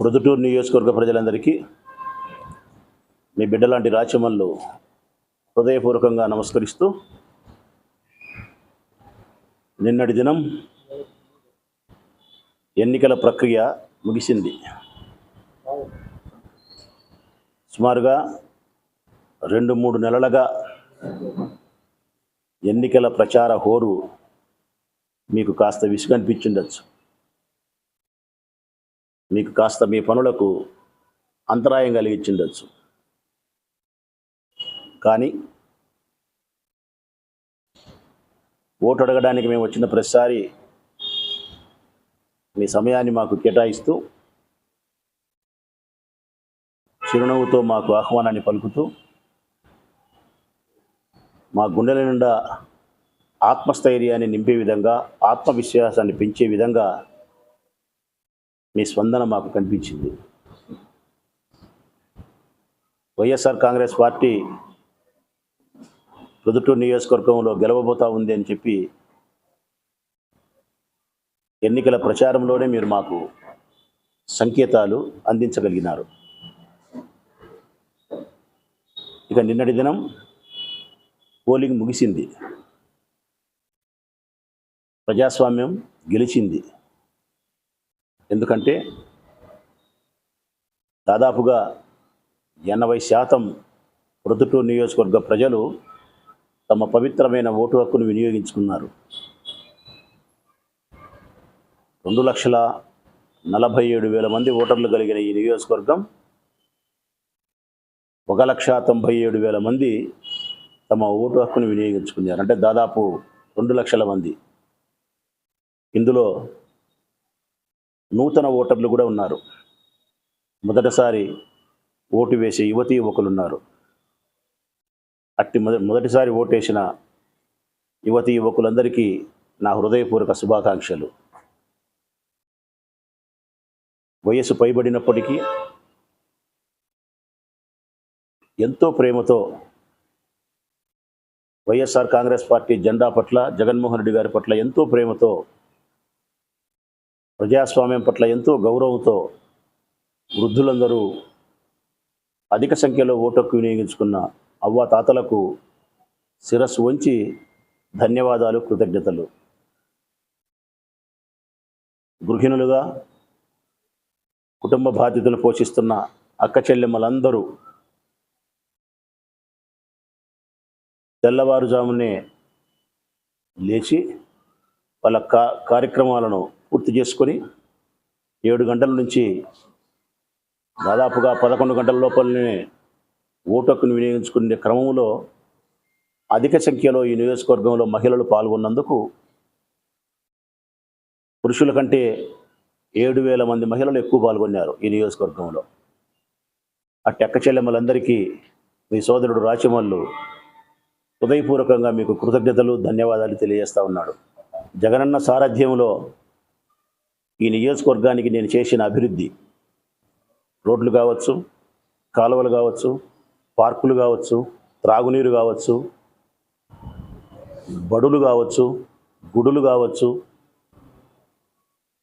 ప్రొద్దుటూరు నియోజకవర్గ ప్రజలందరికీ మీ బిడ్డలాంటి రాచమల్లు హృదయపూర్వకంగా నమస్కరిస్తూ నిన్నటి దినం ఎన్నికల ప్రక్రియ ముగిసింది. సుమారుగా రెండు మూడు నెలలుగా ఎన్నికల ప్రచార హోరు మీకు కాస్త విసుగనిపించుండొచ్చు మీకు కాస్త మీ పనులకు అంతరాయం కలిగించుండొచ్చు. కానీ ఓటు అడగడానికి మేము వచ్చిన ప్రతిసారి మీ సమయాన్ని మాకు కేటాయిస్తూ చిరునవ్వుతో మాకు ఆహ్వానాన్ని పలుకుతూ మా గుండెల నిండా ఆత్మస్థైర్యాన్ని నింపే విధంగా ఆత్మవిశ్వాసాన్ని పెంచే విధంగా మీ స్పందన మాకు కనిపించింది. వైఎస్ఆర్ కాంగ్రెస్ పార్టీ ప్రొద్దుటూరు నియోజకవర్గంలో గెలవబోతా ఉంది అని చెప్పి ఎన్నికల ప్రచారంలోనే మీరు మాకు సంకేతాలు అందించగలిగినారు. ఇక నిన్నటి దినం పోలింగ్ ముగిసింది. ప్రజాస్వామ్యం గెలిచింది. ఎందుకంటే దాదాపుగా ఎనభై శాతం ప్రొద్దుటూరు నియోజకవర్గ ప్రజలు తమ పవిత్రమైన ఓటు హక్కును వినియోగించుకున్నారు. రెండు లక్షల నలభై ఏడు వేల మంది ఓటర్లు కలిగిన ఈ నియోజకవర్గం ఒక లక్ష తొంభై ఏడు వేల మంది తమ ఓటు హక్కును వినియోగించుకున్నారు. అంటే దాదాపు రెండు లక్షల మంది. ఇందులో నూతన ఓటర్లు కూడా ఉన్నారు. మొదటిసారి ఓటు వేసే యువతి యువకులు ఉన్నారు. అట్టి మొద మొదటిసారి ఓటేసిన యువతీ యువకులందరికీ నా హృదయపూర్వక శుభాకాంక్షలు. వయస్సు పైబడినప్పటికీ ఎంతో ప్రేమతో వైఎస్ఆర్ కాంగ్రెస్ పార్టీ జెండా పట్ల జగన్మోహన్ రెడ్డి గారి పట్ల ఎంతో ప్రేమతో ప్రజాస్వామ్యం పట్ల ఎంతో గౌరవంతో వృద్ధులందరూ అధిక సంఖ్యలో ఓటకు వినియోగించుకున్న అవ్వ తాతలకు శిరస్సు వంచి ధన్యవాదాలు కృతజ్ఞతలు. గృహిణులుగా కుటుంబ బాధ్యతలు పోషిస్తున్న అక్క చెల్లెమ్మలందరూ తెల్లవారుజామునే లేచి వాళ్ళ కా కార్యక్రమాలను పూర్తి చేసుకొని ఏడు గంటల నుంచి దాదాపుగా పదకొండు గంటల లోపలనే ఓటు హక్కును వినియోగించుకునే క్రమంలో అధిక సంఖ్యలో ఈ నియోజకవర్గంలో మహిళలు పాల్గొన్నందుకు పురుషుల కంటే ఏడు వేల మంది మహిళలు ఎక్కువ పాల్గొన్నారు ఈ నియోజకవర్గంలో. ఆ టెక్కచెల్లెమ్మలందరికీ మీ సోదరుడు రాచమల్లు హృదయపూర్వకంగా మీకు కృతజ్ఞతలు ధన్యవాదాలు తెలియజేస్తా ఉన్నాడు. జగనన్న సారథ్యంలో ఈ నియోజకవర్గానికి నేను చేసిన అభివృద్ధి. రోడ్లు కావచ్చు కాలువలు కావచ్చు పార్కులు కావచ్చు త్రాగునీరు కావచ్చు బడులు కావచ్చు గుడులు కావచ్చు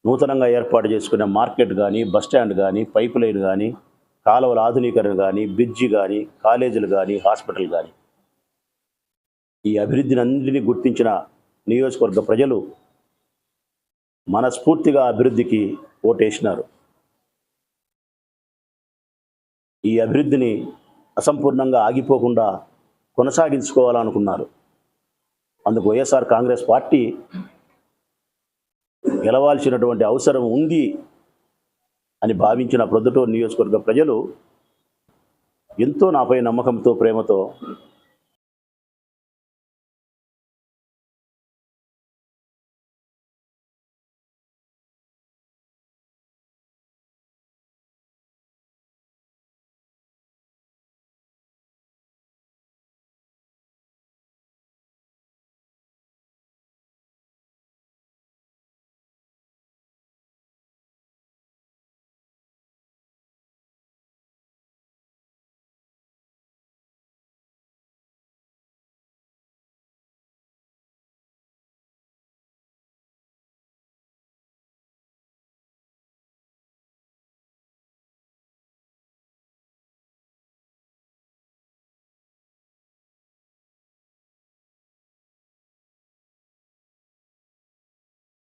నూతనంగా ఏర్పాటు చేసుకునే మార్కెట్ కానీ బస్టాండ్ కానీ పైపు లైన్ కానీ కాలువల ఆధునీకరణ కానీ బ్రిడ్జి కానీ కాలేజీలు కానీ హాస్పిటల్ కానీ ఈ అభివృద్ధిని అన్నింటినీ గుర్తించిన నియోజకవర్గ ప్రజలు మనస్ఫూర్తిగా అభివృద్ధికి ఓటేసినారు. ఈ అభివృద్ధిని అసంపూర్ణంగా ఆగిపోకుండా కొనసాగించుకోవాలనుకున్నారు. అందుకు వైఎస్ఆర్ కాంగ్రెస్ పార్టీ గెలవాల్సినటువంటి అవసరం ఉంది అని భావించిన ప్రొద్దుటూరు నియోజకవర్గ ప్రజలు ఎంతో నాపై నమ్మకంతో ప్రేమతో